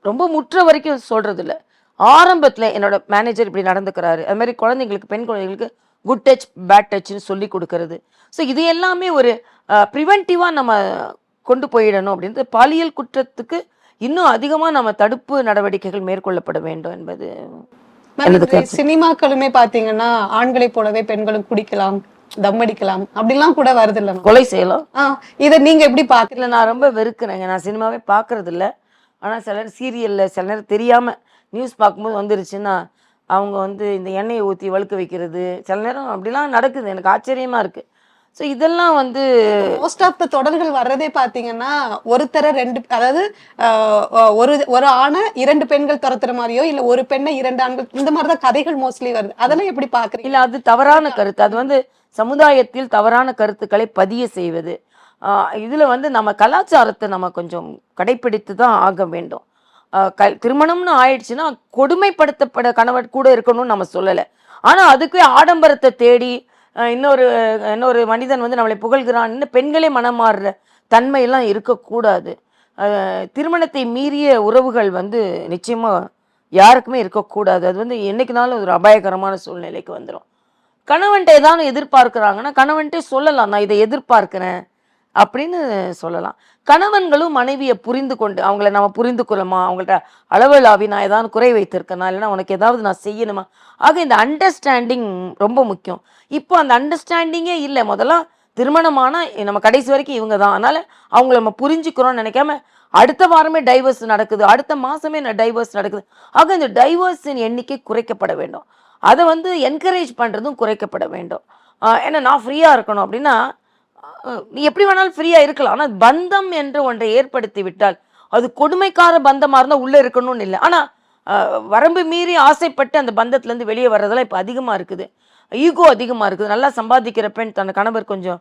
ரொம்ப முற்ற வரைக்கும் சொல்கிறது இல்லை ஆரம்பத்தில் என்னோட மேனேஜர் இப்படி நடந்துக்கிறாரு. அதுமாதிரி குழந்தைங்களுக்கு பெண் குழந்தைங்களுக்கு குட் டச் பேட் டச்னு சொல்லி கொடுக்கறது. ஸோ இது எல்லாமே ஒரு ப்ரிவென்டிவாக நம்ம கொண்டு போயிடணும் அப்படின்றது பாலியல் குற்றத்துக்கு இன்னும் அதிகமாக நம்ம தடுப்பு நடவடிக்கைகள் மேற்கொள்ளப்பட வேண்டும் என்பது சினிமாக்களுமே பாத்தீங்கன்னா ஆண்களைப் போலவே பெண்களும் குடிக்கலாம் தம் அடிக்கலாம் அப்படிலாம் கூட வருது இல்ல கொலை செய்யலாம் ஆஹ் இதை நீங்க எப்படி இல்லை நான் ரொம்ப வெறுக்கிறேங்க. நான் சினிமாவே பார்க்கறது இல்ல ஆனால் சில நேரம் சீரியலில் சில நேரம் தெரியாமல் நியூஸ் பார்க்கும்போது வந்துருச்சுன்னா அவங்க வந்து இந்த எண்ணெயை ஊற்றி வழுக்க வைக்கிறது. சில நேரம் அப்படிலாம் நடக்குது. எனக்கு ஆச்சரியமாக இருக்குது ஸோ இதெல்லாம் வந்து மோஸ்ட் ஆஃப் த தொடர்கள் வர்றதே பாத்தீங்கன்னா ஒருத்தர ரெண்டு அதாவது ஒரு ஒரு ஆணை இரண்டு பெண்கள் துரத்துற மாதிரியோ இல்ல ஒரு பெண்ணை இரண்டு ஆண்கள் இந்த மாதிரிதான் கதைகள் மோஸ்ட்லி வருது. அதெல்லாம் எப்படி பாக்குறீங்க? இல்ல அது தவறான கருத்து. அது வந்து சமுதாயத்தில் தவறான கருத்துக்களை பதிய செய்வது. இதுல வந்து நம்ம கலாச்சாரத்தை நம்ம கொஞ்சம் கடைப்பிடித்து தான் ஆக வேண்டும். கல் க திருமணம்னு ஆயிடுச்சுன்னா கொடுமைப்படுத்தப்பட கணவன் கூட இருக்கணும்னு நம்ம சொல்லலை. ஆனால் அதுக்கு ஆடம்பரத்தை தேடி இன்னொரு இன்னொரு மனிதன் வந்து நம்மளை புகழ்கிறான்னு பெண்களே மனமாறுற தன்மையெல்லாம் இருக்கக்கூடாது. திருமணத்தை மீறிய உறவுகள் வந்து நிச்சயமாக யாருக்குமே இருக்கக்கூடாது. அது வந்து என்றைக்குனாலும் ஒரு அபாயகரமான சூழ்நிலைக்கு வந்துடும் கணவன்ட்ட ஏதாவது எதிர்பார்க்குறாங்கன்னா கணவன்ட்டே சொல்லலாம் நான் இதை எதிர்பார்க்குறேன். அப்படின்னு சொல்லலாம். கணவன்களும் மனைவியை புரிந்து கொண்டு அவங்கள நம்ம புரிந்து கொள்ளமா அவங்கள்ட்ட அளவலாவி நான் ஏதாவது குறை வைத்திருக்கேனா? இல்லைன்னா உனக்கு ஏதாவது நான் செய்யணுமா? ஆக இந்த அண்டர்ஸ்டாண்டிங் ரொம்ப முக்கியம். இப்போ அந்த அண்டர்ஸ்டாண்டிங்கே இல்லை. முதல்ல திருமணமானா நம்ம கடைசி வரைக்கும் இவங்க தான். அதனால் அவங்கள நம்ம புரிஞ்சுக்கிறோம்னு நினைக்காம அடுத்த வாரமே டைவர்ஸ் நடக்குது. அடுத்த மாதமே டைவர்ஸ் நடக்குது. ஆக இந்த டைவர்ஸின் எண்ணிக்கை குறைக்கப்பட வேண்டும். அதை வந்து என்கரேஜ் பண்ணுறதும் குறைக்கப்பட வேண்டும். ஏன்னா நான் ஃப்ரீயாக இருக்கணும் அப்படின்னா எப்படி வேணாலும் ஃப்ரீயாக இருக்கலாம். ஆனால் பந்தம் என்று ஒன்றை ஏற்படுத்தி விட்டால் அது கொடுமைக்கார பந்தமாக இருந்தால் உள்ளே இருக்கணும்னு இல்லை. ஆனால் வரம்பு மீறி ஆசைப்பட்டு அந்த பந்தத்துலேருந்து வெளியே வர்றதெல்லாம் இப்போ அதிகமாக இருக்குது. ஈகோ அதிகமாக இருக்குது. நல்லா சம்பாதிக்கிற பெண் தன் கணவர் கொஞ்சம்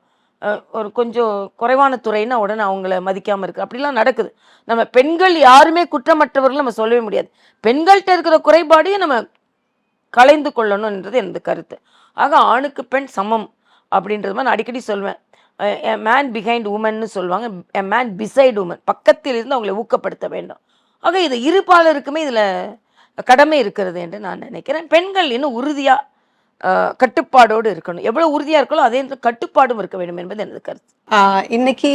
ஒரு கொஞ்சம் குறைவான துறைன்னா உடனே அவங்கள மதிக்காமல் இருக்குது அப்படிலாம் நடக்குது. நம்ம பெண்கள் யாருமே குற்றமற்றவர்கள் நம்ம சொல்லவே முடியாது. பெண்கள்கிட்ட இருக்கிற குறைபாடையும் நம்ம கலைந்து கொள்ளணும்ன்றது எனது கருத்து. ஆக ஆணுக்கு பெண் சமம் அப்படின்றது மாதிரி நான் அடிக்கடி சொல்வேன். மேன் பிஹைண்ட் உமன்னு சொல்லுவாங்க. எ மேன் பிசைட் உமன் பக்கத்தில் இருந்து அவங்களை ஊக்கப்படுத்த வேண்டும். ஆக இது இருபாலருக்குமே இதில் கடமை இருக்கிறது என்று நான் நினைக்கிறேன். பெண்கள் இன்னும் உறுதியாக கட்டுப்பாடோடு இருக்கணும். எவ்வளோ உறுதியாக இருக்கோ அதே கட்டுப்பாடும் இருக்க வேண்டும் என்பது எனது கருத்து. இன்னைக்கு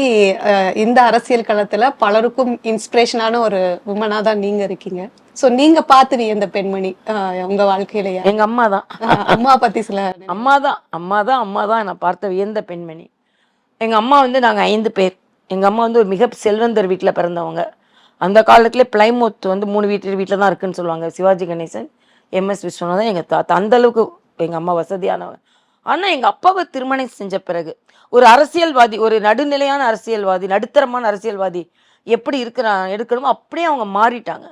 இந்த அரசியல் களத்துல பலருக்கும் இன்ஸ்பிரேஷனான ஒரு உமனா தான் நீங்க இருக்கீங்க. சோ நீங்க பார்த்து வியந்த பெண்மணி ஆஹ் உங்க வாழ்க்கையிலயா? எங்கள் அம்மா தான். அம்மா பத்தி சில அம்மா தான். அம்மா தான் அம்மா தான். நான் பார்த்த வியந்த பெண்மணி? எங்கள் அம்மா வந்து நாங்கள் ஐந்து பேர். எங்கள் அம்மா வந்து ஒரு மிக செல்வந்தர் வீட்டில் பிறந்தவங்க. அந்த காலத்துல பிளைமோத் வந்து மூணு வீட்டு வீட்டில் தான் இருக்குன்னு சொல்லுவாங்க. சிவாஜி கணேசன் எம்எஸ் விஸ்வநாதன் எங்கள் தாத்தா அந்தளவுக்கு எங்கள் அம்மா வசதியானவங்க. ஆனால் எங்கள் அப்பாவை திருமணம் செஞ்ச பிறகு ஒரு அரசியல்வாதி ஒரு நடுநிலையான அரசியல்வாதி நடுத்தரமான அரசியல்வாதி எப்படி இருக்கிறான் எடுக்கணுமோ அப்படியே அவங்க மாறிட்டாங்க.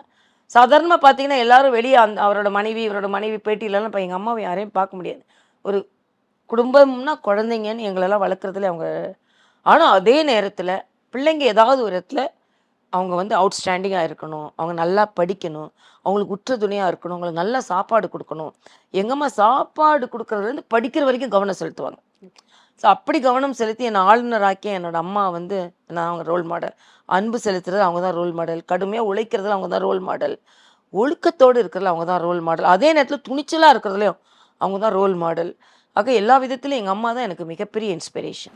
சாதாரணமாக பார்த்தீங்கன்னா எல்லாரும் வெளியே அந்த அவரோட மனைவி இவரோட மனைவி பேட்டியிலலாம் இப்போ எங்கள் அம்மாவை யாரையும் பார்க்க முடியாது. ஒரு குடும்பம்னா குழந்தைங்கன்னு எங்களெல்லாம் வளர்க்குறதுல அவங்க ஆனால் அதே நேரத்தில் பிள்ளைங்க ஏதாவது ஒரு இடத்துல அவங்க வந்து அவுட்ஸ்டாண்டிங்காக இருக்கணும் அவங்க நல்லா படிக்கணும் அவங்களுக்கு உற்ற துணையாக இருக்கணும் அவங்களுக்கு நல்லா சாப்பாடு கொடுக்கணும். எங்கம்மா சாப்பாடு கொடுக்குறதுலேருந்து படிக்கிற வரைக்கும் கவனம் செலுத்துவாங்க. ஸோ அப்படி கவனம் செலுத்தி என்னை ஆளுநராக்கி என்னோட அம்மா வந்து நான் அவங்க ரோல் மாடல் அன்பு செலுத்துறது அவங்க தான் ரோல் மாடல் கடுமையாக உழைக்கிறதுல அவங்க தான் ரோல் மாடல் ஒழுக்கத்தோடு இருக்கிறதுல அவங்க தான் ரோல் மாடல் அதே நேரத்தில் துணிச்சலாக இருக்கிறதுலையும் அவங்க தான் ரோல் மாடல் ஆக எல்லா விதத்திலும் எங்கள் அம்மா தான் எனக்கு மிகப்பெரிய இன்ஸ்பிரேஷன்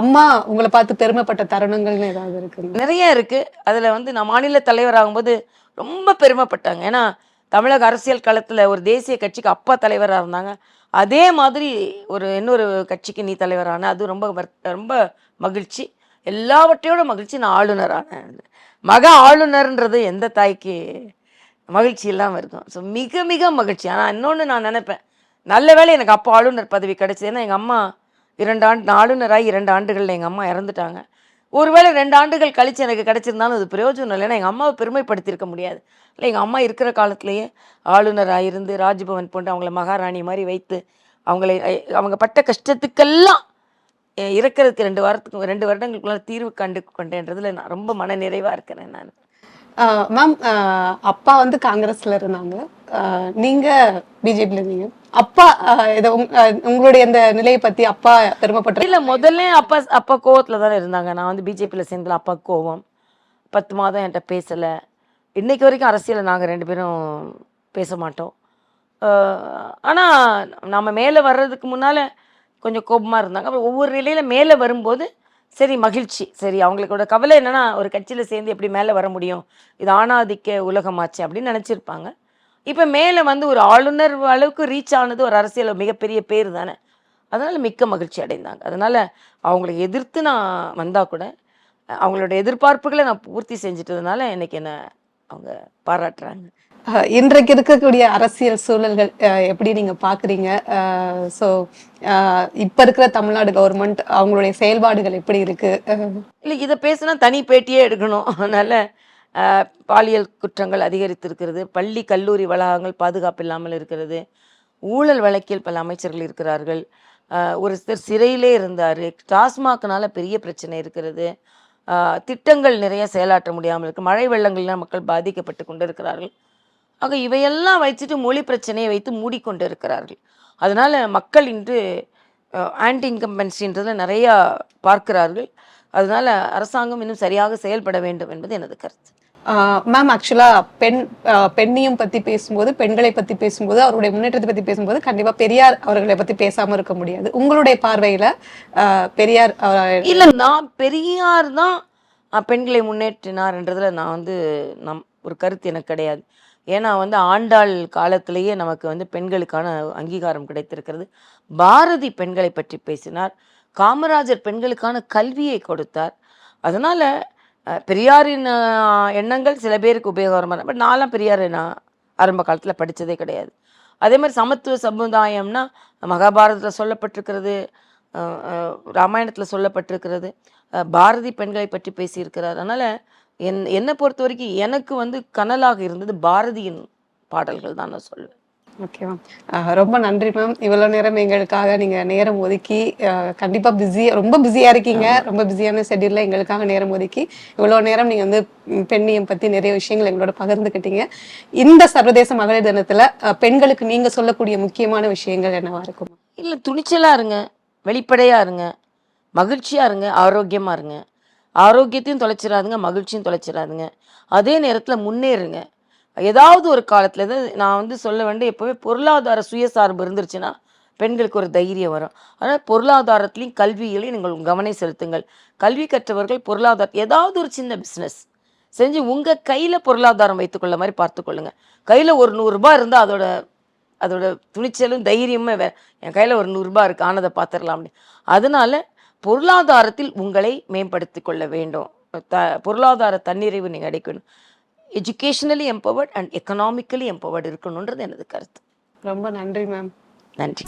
அம்மா உங்களை பார்த்து பெருமைப்பட்ட தருணங்கள்னு ஏதாவது இருக்குங்க நிறைய இருக்குது அதில் வந்து நான் மாநில தலைவர் ஆகும்போது ரொம்ப பெருமைப்பட்டாங்க. ஏன்னா தமிழக அரசியல் களத்தில் ஒரு தேசிய கட்சிக்கு அப்பா தலைவராக இருந்தாங்க. அதே மாதிரி ஒரு இன்னொரு கட்சிக்கு நீ தலைவரான அது ரொம்ப ரொம்ப மகிழ்ச்சி. எல்லாவற்றையோட மகிழ்ச்சி நான் ஆளுநரானேன் மக ஆளுநர்ன்றது எந்த தாய்க்கு மகிழ்ச்சி இல்லாமல் இருக்கும். ஸோ மிக மிக மகிழ்ச்சி. ஆனால் இன்னொன்று நான் நினைப்பேன். நல்ல வேலை எனக்கு அப்போ ஆளுநர் பதவி கிடைச்சது. ஏன்னா எங்கள் அம்மா இரண்டு ஆண்டு ஆளுநராக ஆளுநராகி இரண்டு ஆண்டுகளில் எங்கள் அம்மா இறந்துட்டாங்க. ஒருவேளை ரெண்டு ஆண்டுகள் கழித்து எனக்கு கிடச்சிருந்தாலும் அது பிரயோஜனம் இல்லை. ஏன்னா எங்கள் அம்மாவை பெருமைப்படுத்தியிருக்க முடியாது. இல்லை எங்கள் அம்மா இருக்கிற காலத்திலேயே ஆளுநராக இருந்து ராஜ்பவன் போன்று அவங்கள மகாராணி மாதிரி வைத்து அவங்களை அவங்க பட்ட கஷ்டத்துக்கெல்லாம் இருக்கிறதுக்கு ரெண்டு வாரத்துக்கு ரெண்டு வருடங்களுக்குள்ள தீர்வு கண்டு கொண்டேன்றதில் நான் ரொம்ப மன நிறைவாக இருக்கிறேன் நான். மேம் அப்பா வந்து காங்கிரஸ்ல இருந்தாங்க. நீங்க பிஜேபில இருந்தீங்க. அப்பா இதை உங்களுடைய இந்த நிலையை பத்தி அப்பா பெருமைப்பட்ட இல்ல முதல்ல அப்பா அப்பா கோவத்துல தானே இருந்தாங்க. நான் வந்து பிஜேபியில் சேர்ந்தல அப்பா கோவம். பத்து மாதம் என்கிட்ட பேசல. இன்னைக்கு வரைக்கும் அரசியலில் நாங்க ரெண்டு பேரும் பேச மாட்டோம். ஆனால் ஆனா நம்ம மேலே வர்றதுக்கு முன்னால கொஞ்சம் கோபமா இருந்தாங்க. அப்புறம் ஒவ்வொரு நிலையில மேலே வரும்போது சரி மகிழ்ச்சி. சரி அவங்களுக்கோட கவலை என்னன்னா ஒரு கட்சியில் சேர்ந்து எப்படி மேலே வர முடியும்? இது ஆணாதிக்க உலகமாச்சு அப்படின்னு நினச்சிருப்பாங்க. இப்போ மேலே வந்து ஒரு ஆளுநர் அளவுக்கு ரீச் ஆனது ஒரு அரசியல் மிகப்பெரிய பேர் தானே. அதனால் மிக்க மகிழ்ச்சி அடைந்தாங்க. அதனால் அவங்களை எதிர்த்து நான் வந்தால் கூட அவங்களோட எதிர்பார்ப்புகளை நான் பூர்த்தி செஞ்சிட்டதுனால எனக்கு என்ன அவங்க பாராட்டுறாங்க. இன்றைக்கு இருக்கக்கூடிய அரசியல் சூழல்கள் எப்படி நீங்க பாக்குறீங்க? ஸோ இப்ப இருக்கிற தமிழ்நாடு கவர்மெண்ட் அவங்களுடைய செயல்பாடுகள் எப்படி இருக்கு? இல்லை இதை பேசினா தனி பேட்டியே எடுக்கணும். அதனால் பாலியல் குற்றங்கள் அதிகரித்திருக்கிறது பள்ளி கல்லூரி வளாகங்கள் பாதுகாப்பு இல்லாமல் இருக்கிறது ஊழல் வழக்கில் பல அமைச்சர்கள் இருக்கிறார்கள். ஒரு சிலர் சிறையிலே இருந்தார். டாஸ்மாக்னால பெரிய பிரச்சனை இருக்கிறது. திட்டங்கள் நிறைய செயலாற்ற முடியாமல் இருக்குது மழை வெள்ளங்கள்லாம் மக்கள் பாதிக்கப்பட்டு கொண்டு இருக்கிறார்கள் ஆக இவையெல்லாம் வச்சுட்டு மொழி பிரச்சனையை வைத்து மூடிக்கொண்டு இருக்கிறார்கள் அதனால் மக்கள் இன்று ஆன்டி இன்கம்பன்சின்றதில் நிறையா பார்க்கிறார்கள். அதனால் அரசாங்கம் இன்னும் சரியாக செயல்பட வேண்டும் என்பது எனது கருத்து. மேம் ஆக்சுவலா பெண் பெண்ணியம் பத்தி பேசும்போது பெண்களை பத்தி பேசும்போது அவருடைய முன்னேற்றத்தை பத்தி பேசும்போது கண்டிப்பா பெரியார் அவர்களை பத்தி பேசாம இருக்க முடியாது. உங்களுடைய பார்வையில பெரியார் இல்லை நான் பெரியார் தான் பெண்களை முன்னேற்றினார்ன்றதுல நான் வந்து நம் ஒரு கருத்து எனக்கு கிடையாது. ஏன்னா வந்து ஆண்டாள் காலத்திலேயே நமக்கு வந்து பெண்களுக்கான அங்கீகாரம் கிடைத்திருக்கிறது. பாரதி பெண்களை பற்றி பேசினார். காமராஜர் பெண்களுக்கான கல்வியை கொடுத்தார். அதனால் பெரியாரின் எண்ணங்கள் சில பேருக்கு உபயோகமாக பட் நான்லாம் பெரியார் நான் ஆரம்ப காலத்தில் படித்ததே கிடையாது. அதே மாதிரி சமத்துவ சமுதாயம்னா மகாபாரதத்தில் சொல்லப்பட்டிருக்கிறது ராமாயணத்தில் சொல்லப்பட்டிருக்கிறது. பாரதி பெண்களை பற்றி பேசியிருக்கிறார். அதனால் என் என்னை பொறுத்த வரைக்கும் எனக்கு வந்து கனலாக இருந்தது பாரதியின் பாடல்கள் தான் நான் சொல்லுவேன். Okay ma'am. அஹ் ரொம்ப நன்றி மேம். இவ்வளவு நேரம் எங்களுக்காக நீங்க நேரம் ஒதுக்கி அஹ் கண்டிப்பா பிஸி ரொம்ப பிஸியா இருக்கீங்க. ரொம்ப பிஸியான ஷெட்யூல்ல எங்களுக்காக நேரம் ஒதுக்கி இவ்வளவு நேரம் நீங்க வந்து பெண்ணியம் பத்தி நிறைய விஷயங்கள் எங்களோட பகிர்ந்துக்கிட்டீங்க இந்த சர்வதேச மகளிர் தினத்துல பெண்களுக்கு நீங்க சொல்லக்கூடிய முக்கியமான விஷயங்கள் என்னவா இருக்கும்? இல்லை துணிச்சலாக இருங்க. வெளிப்படையாக இருங்க. மகிழ்ச்சியாக இருங்க. ஆரோக்கியமாக இருங்க. ஆரோக்கியத்தையும் தொலைச்சிடாதுங்க மகிழ்ச்சியும் தொலைச்சிடாதுங்க அதே நேரத்தில் முன்னேறுங்க. ஏதாவது ஒரு காலத்தில் இது நான் வந்து சொல்ல வேண்டிய எப்போவுமே பொருளாதார சுயசார்பு இருந்துருச்சுன்னா பெண்களுக்கு ஒரு தைரியம் வரும். அதனால் பொருளாதாரத்துலேயும் கல்வியிலையும் நீங்கள் கவனம் செலுத்துங்கள். கல்வி கற்றவர்கள் பொருளாதார ஏதாவது ஒரு சின்ன பிஸ்னஸ் செஞ்சு உங்கள் கையில் பொருளாதாரம் வைத்துக்கொள்ள மாதிரி பார்த்துக்கொள்ளுங்க கையில் ஒரு நூறுரூபா இருந்தால் அதோட அதோட துணிச்சலும் தைரியமே வே என் கையில் ஒரு நூறுரூபா இருக்கு ஆனதை பார்த்துடலாம் அப்படி அதனால பொருளாதாரத்தில் உங்களை மேம்படுத்திக் கொள்ள வேண்டும். த பொருளாதார தன்னிறைவு நீங்கள் அடைக்கணும். Educationally empowered and economically empowered இருக்கணுன்றது எனது கருத்து. ரொம்ப நன்றி மேம் நன்றி.